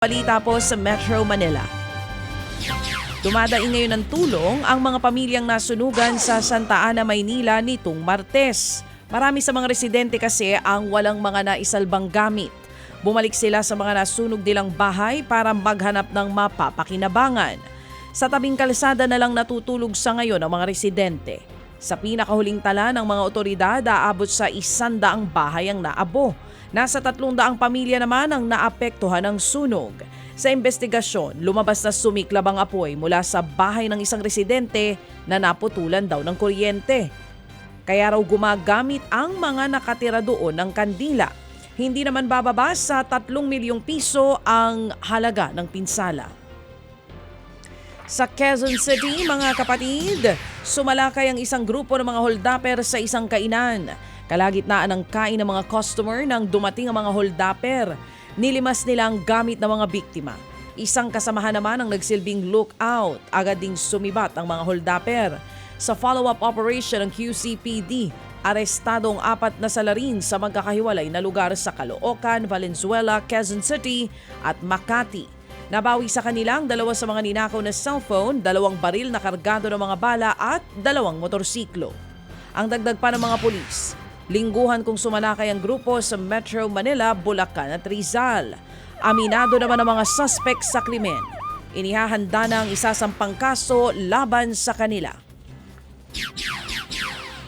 Balita po sa Metro Manila. Dumadaing ngayon ng tulong ang mga pamilyang nasunugan sa Santa Ana, Maynila nitong Martes. Marami sa mga residente kasi ang walang mga naisalbang gamit. Bumalik sila sa mga nasunog nilang bahay para maghanap ng mapapakinabangan. Sa tabing kalsada na lang natutulog sa ngayon ang mga residente. Sa pinakahuling tala ng mga otoridad, aabot sa isandaang bahay ang naabo. Nasa tatlong daang pamilya naman ang naapektuhan ng sunog. Sa investigasyon, lumabas na sumiklab ang apoy mula sa bahay ng isang residente na naputulan daw ng kuryente. Kaya raw gumagamit ang mga nakatira doon ng kandila. Hindi naman bababa sa 3 milyong piso ang halaga ng pinsala. Sa Quezon City, mga kapatid, sumalakay ang isang grupo ng mga holdapper sa isang kainan. Kalagitnaan ng kain ng mga customer nang dumating ang mga holdapper. Nilimas nila ang gamit ng mga biktima. Isang kasamahan naman ang nagsilbing lookout. Agad ding sumibat ang mga holdapper. Sa follow-up operation ng QCPD, arestado ang apat na salarin sa magkakahiwalay na lugar sa Caloocan, Valenzuela, Quezon City at Makati. Nabawi sa kanila ang dalawa sa mga ninakaw na cellphone, dalawang baril na kargado ng mga bala at dalawang motorsiklo. Ang dagdag pa ng mga pulis, lingguhan kung sumalakay ang grupo sa Metro Manila, Bulacan at Rizal. Aminado naman ang mga suspect sa krimen. Inihahanda na ang isasampang kaso laban sa kanila.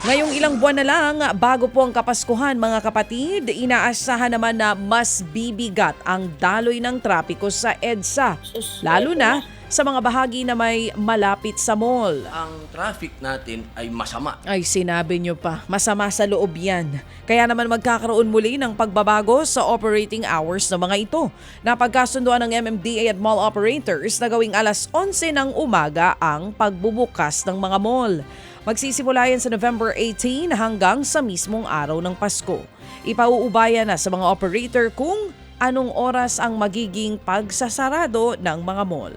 Ngayong ilang buwan na lang bago po ang Kapaskuhan mga kapatid, inaasahan naman na mas bibigat ang daloy ng trapiko sa EDSA. Lalo na sa mga bahagi na may malapit sa mall. ang traffic natin ay masama. Ay sinabi nyo pa, masama sa loob yan. Kaya naman magkakaroon muli ng pagbabago sa operating hours ng mga ito. Napagkasunduan ng MMDA at mall operators na gawing alas 11 ng umaga ang pagbubukas ng mga mall. Magsisimula yan sa November 18 hanggang sa mismong araw ng Pasko. Ipauubaya na sa mga operator kung anong oras ang magiging pagsasarado ng mga mall.